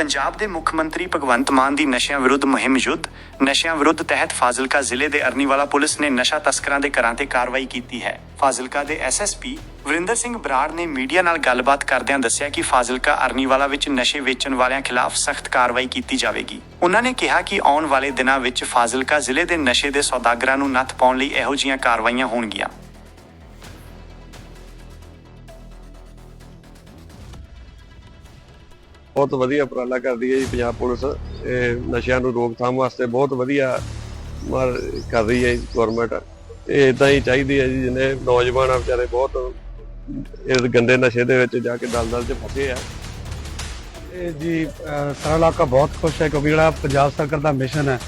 ਪੰਜਾਬ ਦੇ ਮੁੱਖ ਮੰਤਰੀ ਭਗਵੰਤ ਮਾਨ ਦੀ ਨਸ਼ਿਆਂ ਵਿਰੁੱਧ ਮੁਹਿੰਮ ਯੁੱਧ, ਨਸ਼ਿਆਂ ਵਿਰੁੱਧ ਤਹਿਤ ਫਾਜ਼ਿਲਕਾ ਜ਼ਿਲ੍ਹੇ ਦੇ ਅਰਨੀਵਾਲਾ ਪੁਲਿਸ ਨੇ ਨਸ਼ਾ ਤਸਕਰਾਂ ਦੇ ਘਰਾਂ ਤੇ ਕਾਰਵਾਈ ਕੀਤੀ ਹੈ। ਫਾਜ਼ਿਲਕਾ ਦੇ ਐਸਐਸਪੀ ਵਰਿੰਦਰ ਸਿੰਘ ਬਰਾੜ ਨੇ ਮੀਡੀਆ ਨਾਲ ਗੱਲਬਾਤ ਕਰਦਿਆਂ ਦੱਸਿਆ ਕਿ ਫਾਜ਼ਿਲਕਾ ਅਰਨੀਵਾਲਾ ਵਿੱਚ ਨਸ਼ੇ ਵੇਚਣ ਵਾਲਿਆਂ ਖਿਲਾਫ ਸਖਤ ਕਾਰਵਾਈ ਕੀਤੀ ਜਾਵੇਗੀ। ਉਹਨਾਂ ਨੇ ਕਿਹਾ ਕਿ ਆਉਣ ਵਾਲੇ ਦਿਨਾਂ ਵਿੱਚ ਫਾਜ਼ਿਲਕਾ ਜ਼ਿਲ੍ਹੇ ਦੇ ਨਸ਼ੇ ਦੇ ਸੌਦਾਗਰਾਂ ਨੂੰ ਨੱਥ ਪਾਉਣ ਲਈ ਇਹੋ ਜਿਹੀਆਂ ਕਾਰਵਾਈਆਂ ਹੋਣਗੀਆਂ। ਬਹੁਤ ਵਧੀਆ ਉਪਰਾਲਾ ਕਰਦੀ ਹੈ ਜੀ ਪੰਜਾਬ ਪੁਲਿਸ। ਇਹ ਨਸ਼ਿਆਂ ਨੂੰ ਰੋਕਥਾਮ ਵਾਸਤੇ ਬਹੁਤ ਵਧੀਆ ਮਾਰ ਕਰ ਰਹੀ ਹੈ ਗਵਰਨਮੈਂਟ ਇਹ ਇਦਾਂ ਹੀ ਚਾਹੀਦੀ ਹੈ ਜੀ, ਜਿੰਨੇ ਨੌਜਵਾਨ ਆ ਵਿਚਾਰੇ ਬਹੁਤ ਇਸ ਗੰਦੇ ਨਸ਼ੇ ਦੇ ਵਿੱਚ ਜਾ ਕੇ ਦਲਦਲ 'ਚ ਫਸੇ ਆ। ਇਹ ਜੀ ਸਾਰਾ ਇਲਾਕਾ ਬਹੁਤ ਖੁਸ਼ ਹੈ ਕਿਉਂਕਿ ਜਿਹੜਾ ਪੰਜਾਬ ਸਰਕਾਰ ਦਾ ਮਿਸ਼ਨ ਹੈ,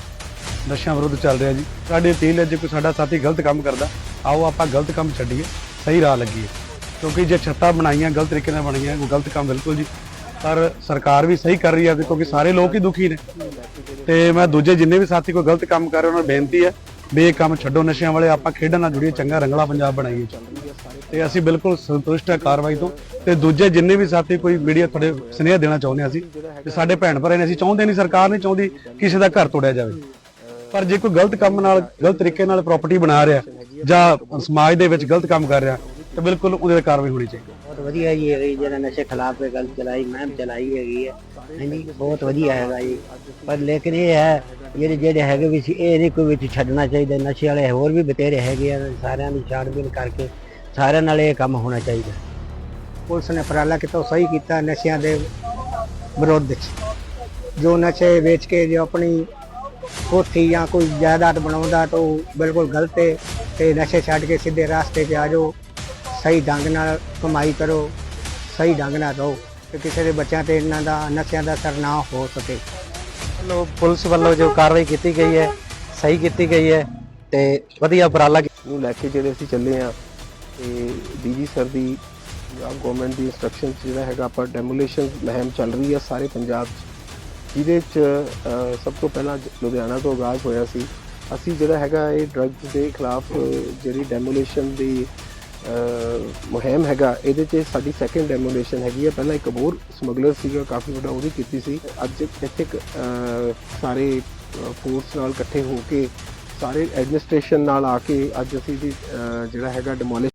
ਨਸ਼ਿਆਂ ਵਿਰੁੱਧ ਚੱਲ ਰਿਹਾ ਜੀ। ਸਾਡੇ ਅਪੀਲ ਹੈ ਜੇ ਕੋਈ ਸਾਡਾ ਸਾਥੀ ਗਲਤ ਕੰਮ ਕਰਦਾ, ਆਓ ਆਪਾਂ ਗਲਤ ਕੰਮ ਛੱਡੀਏ, ਸਹੀ ਰਾਹ ਲੱਗੀਏ। ਕਿਉਂਕਿ ਜੇ ਛੱਤਾਂ ਬਣਾਈਆਂ, ਗਲਤ ਤਰੀਕੇ ਨਾਲ ਬਣਾਈਆਂ ਉਹ ਗਲਤ ਕੰਮ ਬਿਲਕੁਲ ਜੀ ਪਰ ਸਰਕਾਰ ਵੀ ਸਹੀ ਕਰ ਰਹੀ ਹੈ, ਕਿਉਂਕਿ ਸਾਰੇ ਲੋਕ ਹੀ ਦੁਖੀ ਨੇ। ਤੇ ਮੈਂ ਦੂਜੇ ਜਿੰਨੇ ਵੀ ਸਾਥੀ ਕੋਈ ਗਲਤ ਕੰਮ ਕਰ ਰਹੇ, ਉਹਨਾਂ ਨੂੰ ਬੇਨਤੀ ਹੈ ਵੀ ਇਹ ਕੰਮ ਛੱਡੋ, ਨਸ਼ਿਆਂ ਵਾਲੇ ਆਪਾਂ ਖੇਡਾਂ ਨਾਲ ਜੁੜੀਏ, ਚੰਗਾ ਰੰਗਲਾ ਪੰਜਾਬ ਬਣਾਈਏ। ਤੇ ਅਸੀਂ ਬਿਲਕੁਲ ਸੰਤੁਸ਼ਟ ਹੈ ਕਾਰਵਾਈ ਤੋਂ। ਤੇ ਦੂਜੇ ਜਿੰਨੇ ਵੀ ਸਾਥੀ ਕੋਈ ਮੀਡੀਆ ਤੁਹਾਡੇ ਸੁਨੇਹਾ ਦੇਣਾ ਚਾਹੁੰਦੇ ਹਾਂ ਅਸੀਂ ਕਿ ਸਾਡੇ ਭੈਣ ਭਰਾ ਨੇ, ਅਸੀਂ ਚਾਹੁੰਦੇ ਨਹੀਂ ਸਰਕਾਰ ਨਹੀਂ ਚਾਹੁੰਦੀ ਕਿਸੇ ਦਾ ਘਰ ਤੋੜਿਆ ਜਾਵੇ। ਪਰ ਜੇ ਕੋਈ ਗਲਤ ਕੰਮ ਨਾਲ, ਗਲਤ ਤਰੀਕੇ ਨਾਲ ਪ੍ਰਾਪਰਟੀ ਬਣਾ ਰਿਹਾ, ਜਾਂ ਸਮਾਜ ਦੇ ਵਿੱਚ ਗਲਤ ਕੰਮ ਕਰ ਰਿਹਾ ਤਾਂ ਬਿਲਕੁਲ ਉਹਦੇ ਤੇ ਕਾਰਵਾਈ ਹੋਣੀ ਚਾਹੀਦੀ। ਬਹੁਤ ਵਧੀਆ ਜੀ ਹੈਗੀ ਜਿਹੜਾ ਨਸ਼ੇ ਖਿਲਾਫ ਇਹ ਗੱਲ ਚਲਾਈ ਮੈਂ ਚਲਾਈ ਹੈਗੀ ਹੈ। ਹਾਂਜੀ, ਬਹੁਤ ਵਧੀਆ ਹੈਗਾ ਜੀ। ਪਰ ਲੇਕਿਨ ਇਹ ਹੈ, ਜਿਹੜੇ ਜਿਹੜੇ ਹੈਗੇ ਵੀ ਇਹ ਨਹੀਂ ਕੋਈ ਵਿੱਚ ਛੱਡਣਾ ਚਾਹੀਦਾ। ਨਸ਼ੇ ਵਾਲੇ ਹੋਰ ਵੀ ਬਤੇਰੇ ਹੈਗੇ ਆ, ਸਾਰਿਆਂ ਦੀ ਛਾਣਬੀਨ ਕਰਕੇ ਸਾਰਿਆਂ ਨਾਲ ਇਹ ਕੰਮ ਹੋਣਾ ਚਾਹੀਦਾ। ਪੁਲਿਸ ਨੇ ਫਰਾਲਾ ਕੀਤਾ ਸਹੀ ਕੀਤਾ ਨਸ਼ਿਆਂ ਦੇ ਵਿਰੋਧ ਵਿੱਚ ਜੋ ਨਸ਼ੇ ਵੇਚ ਕੇ ਜੋ ਆਪਣੀ ਕੋਠੀ ਜਾਂ ਕੋਈ ਜਾਇਦਾਦ ਬਣਾਉਂਦਾ ਤਾਂ ਉਹ ਬਿਲਕੁਲ ਗਲਤ ਹੈ। ਤੇ ਨਸ਼ੇ ਛੱਡ ਕੇ ਸਿੱਧੇ ਰਾਸਤੇ 'ਤੇ ਆ ਜਾਓ। ਸਹੀ ਢੰਗ ਨਾਲ ਕਮਾਈ ਕਰੋ ਸਹੀ ਢੰਗ ਨਾਲ ਰਹੋ ਕਿ ਕਿਸੇ ਦੇ ਬੱਚਿਆਂ ਤੇ ਇਹਨਾਂ ਦਾ ਨਸ਼ਿਆਂ ਦਾ ਅਸਰ ਨਾ ਹੋ ਸਕੇ। ਵੱਲੋਂ ਪੁਲਿਸ ਵੱਲੋਂ ਜੋ ਕਾਰਵਾਈ ਕੀਤੀ ਗਈ ਹੈ ਸਹੀ ਕੀਤੀ ਗਈ ਹੈ ਤੇ ਵਧੀਆ ਉਪਰਾਲਾ ਨੂੰ ਲੈ ਕੇ ਜਿਹੜੇ ਅਸੀਂ ਚੱਲੇ ਆ ਤੇ ਡੀਜੀ ਸਰ ਦੀ ਪੰਜਾਬ ਗਵਰਨਮੈਂਟ ਦੀ ਇਨਸਟਰਕਸ਼ਨ ਜਿਹੜਾ ਹੈਗਾ ਆਪਾਂ ਡੈਮੋਲੀਸ਼ਨ ਮਹਿਮ ਚੱਲ ਰਹੀ ਹੈ ਸਾਰੇ ਪੰਜਾਬ 'ਚ ਜਿਹਦੇ 'ਚ ਸਭ ਤੋਂ ਪਹਿਲਾਂ ਲੁਧਿਆਣਾ ਤੋਂ ਆਗਾਜ਼ ਹੋਇਆ ਸੀ। ਅਸੀਂ ਜਿਹੜਾ ਹੈਗਾ ਇਹ ਡਰੱਗਸ ਦੇ ਖਿਲਾਫ ਜਿਹੜੀ ਡੈਮੋਲੀਸ਼ਨ ਦੀ ਮੁਹਿੰਮ ਹੈਗਾ। ਇਹਦੇ 'ਚ ਸਾਡੀ ਸੈਕੰਡ ਡੈਮੋਲੇਸ਼ਨ ਹੈਗੀ ਹੈ ਪਹਿਲਾਂ ਇੱਕ ਹੋਰ ਸਮਗਲਰ ਸੀਗਾ, ਕਾਫੀ ਵੱਡਾ, ਉਹਦੀ ਕੀਤੀ ਸੀ। ਅੱਜ ਇੱਥੇ ਸਾਰੇ ਫੋਰਸ ਨਾਲ ਇਕੱਠੇ ਹੋ ਕੇ ਸਾਰੇ ਐਡਮਿਨਿਸਟ੍ਰੇਸ਼ਨ ਨਾਲ ਆ ਕੇ ਅੱਜ ਅਸੀਂ ਜਿਹੜਾ ਹੈਗਾ ਡਿਮੋਲਿਸ਼